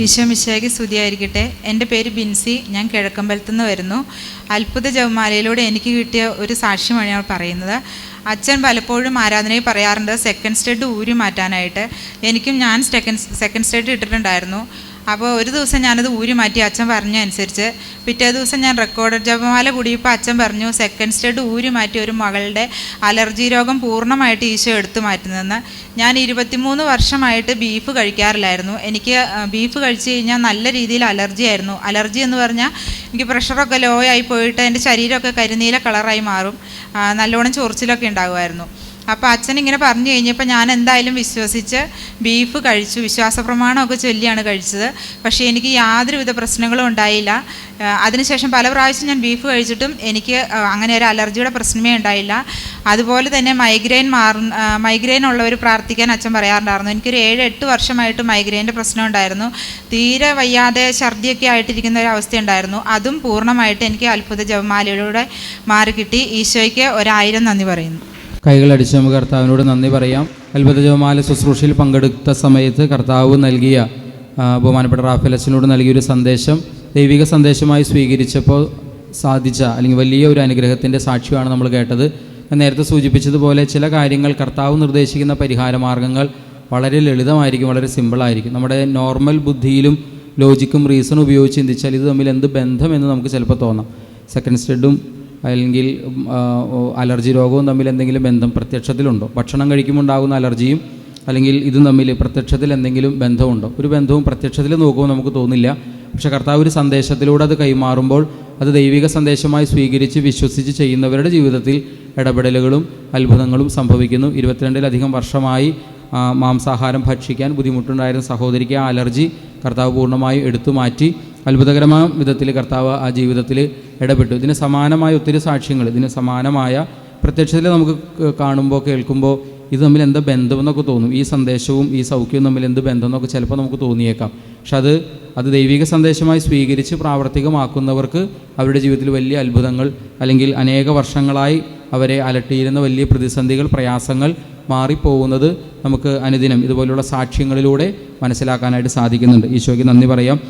ഈശോ മിശിയാക്കി സ്തുതിയായിരിക്കട്ടെ. എന്റെ പേര് ബിൻസി. ഞാൻ കിഴക്കമ്പലത്തു നിന്ന് വരുന്നു. അത്ഭുത ജവമാലയിലൂടെ എനിക്ക് കിട്ടിയ ഒരു സാക്ഷ്യമാണ് ഞാൻ പറയുന്നത്. അച്ഛൻ പലപ്പോഴും ആരാധനയിൽ പറയാറുണ്ട് സെക്കൻഡ് സ്റ്റെഡ് ഊരി മാറ്റാനായിട്ട്. എനിക്കും ഞാൻ സെക്കൻഡ് സെക്കൻഡ് സ്റ്റെഡ് ഇട്ടിട്ടുണ്ടായിരുന്നു. അപ്പോൾ ഒരു ദിവസം ഞാനത് ഊരി മാറ്റി അച്ഛൻ പറഞ്ഞ അനുസരിച്ച്. പിറ്റേ ദിവസം ഞാൻ റെക്കോർഡ് ജപമാല കുടിയപ്പോൾ അച്ഛൻ പറഞ്ഞു സെക്കൻഡ് സ്റ്റേഡ് ഊരി മാറ്റി ഒരു മകളുടെ അലർജി രോഗം പൂർണമായിട്ട് ഈശോ എടുത്തു മാറ്റുന്നതെന്ന് ഞാൻ ഇരുപത്തിമൂന്ന് വർഷമായിട്ട് ബീഫ് കഴിക്കാറില്ലായിരുന്നു. എനിക്ക് ബീഫ് കഴിച്ചു കഴിഞ്ഞാൽ നല്ല രീതിയിൽ അലർജി ആയിരുന്നു. അലർജി എന്ന് പറഞ്ഞാൽ എനിക്ക് പ്രഷറൊക്കെ ലോ ആയി പോയിട്ട് എന്റെ ശരീരമൊക്കെ കരിനീല കളറായി മാറും. നല്ലോണം ചൊറിച്ചിലൊക്കെ ഉണ്ടാകുമായിരുന്നു. അപ്പോൾ അച്ഛൻ ഇങ്ങനെ പറഞ്ഞു കഴിഞ്ഞപ്പോൾ ഞാൻ എന്തായാലും വിശ്വസിച്ച് ബീഫ് കഴിച്ചു വിശ്വാസ പ്രമാണമൊക്കെ ചൊല്ലിയാണ് കഴിച്ചത്. പക്ഷേ എനിക്ക് യാതൊരുവിധ പ്രശ്നങ്ങളും ഉണ്ടായില്ല. അതിനുശേഷം പല പ്രാവശ്യം ഞാൻ ബീഫ് കഴിച്ചിട്ടും എനിക്ക് അങ്ങനെ ഒരു അലർജിയുടെ പ്രശ്നമേ ഉണ്ടായില്ല. അതുപോലെ തന്നെ മൈഗ്രെയിൻ മാറ മൈഗ്രെയിൻ ഉള്ളവർ പ്രാർത്ഥിക്കാൻ അച്ഛൻ പറയാറുണ്ടായിരുന്നു. എനിക്കൊരു ഏഴ് എട്ട് വർഷമായിട്ട് മൈഗ്രെയിന്റെ പ്രശ്നം ഉണ്ടായിരുന്നു. തീരെ വയ്യാതെ ഛർദിയൊക്കെ ആയിട്ടിരിക്കുന്ന ഒരു അവസ്ഥ ഉണ്ടായിരുന്നു. അതും പൂർണമായിട്ട് എനിക്ക് അത്ഭുത ജപമാലയിലൂടെ മാറിക്കിട്ടി. ഈശോയ്ക്ക് ഒരായിരം നന്ദി പറയുന്നു. കൈകളടിച്ച് നമുക്ക് കർത്താവിനോട് നന്ദി പറയാം. അത്ഭുത ജപമാല ശുശ്രൂഷയിൽ പങ്കെടുത്ത സമയത്ത് കർത്താവ് നൽകിയ ബഹുമാനപ്പെട്ട ബഹുമാനപ്പെട്ട അച്ഛനോട് നൽകിയൊരു സന്ദേശം. ദൈവിക സന്ദേശമായി സ്വീകരിച്ചപ്പോൾ സാധിച്ച അല്ലെങ്കിൽ വലിയ ഒരു അനുഗ്രഹത്തിന്റെ സാക്ഷ്യമാണ് നമ്മൾ കേട്ടത്. നേരത്തെ സൂചിപ്പിച്ചതുപോലെ ചില കാര്യങ്ങൾ കർത്താവ് നിർദ്ദേശിക്കുന്ന പരിഹാര മാർഗങ്ങൾ വളരെ ലളിതമായിരിക്കും വളരെ സിമ്പിളായിരിക്കും. നമ്മുടെ നോർമൽ ബുദ്ധിയിലും ലോജിക്കും റീസണും ഉപയോഗിച്ച് ചിന്തിച്ചാൽ ഇത് തമ്മിൽ എന്ത് ബന്ധമെന്ന് നമുക്ക് ചിലപ്പോൾ തോന്നാം. സെക്കൻഡ് സ്റ്റെഡും അല്ലെങ്കിൽ അലർജി രോഗവും തമ്മിൽ എന്തെങ്കിലും ബന്ധം പ്രത്യക്ഷത്തിലുണ്ടോ? ഭക്ഷണം കഴിക്കുമ്പോൾ ഉണ്ടാകുന്ന അലർജിയും അല്ലെങ്കിൽ ഇതും തമ്മിൽ പ്രത്യക്ഷത്തിൽ എന്തെങ്കിലും ബന്ധമുണ്ടോ? ഒരു ബന്ധവും പ്രത്യക്ഷത്തിൽ നോക്കുമ്പോൾ നമുക്ക് തോന്നില്ല. പക്ഷേ കർത്താവ് ഒരു സന്ദേശത്തിലൂടെ അത് കൈമാറുമ്പോൾ അത് ദൈവിക സന്ദേശമായി സ്വീകരിച്ച് വിശ്വസിച്ച് ചെയ്യുന്നവരുടെ ജീവിതത്തിൽ ഇടപെടലുകളും അത്ഭുതങ്ങളും സംഭവിക്കുന്നു. ഇരുപത്തിരണ്ടിലധികം വർഷമായി മാംസാഹാരം ഭക്ഷിക്കാൻ ബുദ്ധിമുട്ടുണ്ടായിരുന്ന സഹോദരിക്ക് ആ അലർജി കർത്താവ് പൂർണമായും എടുത്തു മാറ്റി അത്ഭുതകരമായ വിധത്തിൽ കർത്താവ് ആ ജീവിതത്തിൽ ഇടപെട്ടു. ഇതിന് സമാനമായ ഒത്തിരി സാക്ഷ്യങ്ങൾ ഇതിന് സമാനമായ പ്രത്യക്ഷത്തിൽ നമുക്ക് കാണുമ്പോൾ കേൾക്കുമ്പോൾ ഇത് തമ്മിൽ എന്താ ബന്ധമെന്നൊക്കെ തോന്നും. ഈ സന്ദേശവും ഈ സൗഖ്യവും തമ്മിൽ എന്ത് ബന്ധം എന്നൊക്കെ ചിലപ്പോൾ നമുക്ക് തോന്നിയേക്കാം. പക്ഷെ അത് അത് ദൈവിക സന്ദേശമായി സ്വീകരിച്ച് പ്രാവർത്തികമാക്കുന്നവർക്ക് അവരുടെ ജീവിതത്തിൽ വലിയ അത്ഭുതങ്ങൾ അല്ലെങ്കിൽ അനേക വർഷങ്ങളായി അവരെ അലട്ടിയിരുന്ന വലിയ പ്രതിസന്ധികൾ പ്രയാസങ്ങൾ മാറിപ്പോകുന്നത് നമുക്ക് അനുദിനം ഇതുപോലുള്ള സാക്ഷ്യങ്ങളിലൂടെ മനസ്സിലാക്കാനായിട്ട് സാധിക്കുന്നുണ്ട്. ഈശോയ്ക്ക് നന്ദി പറയാം.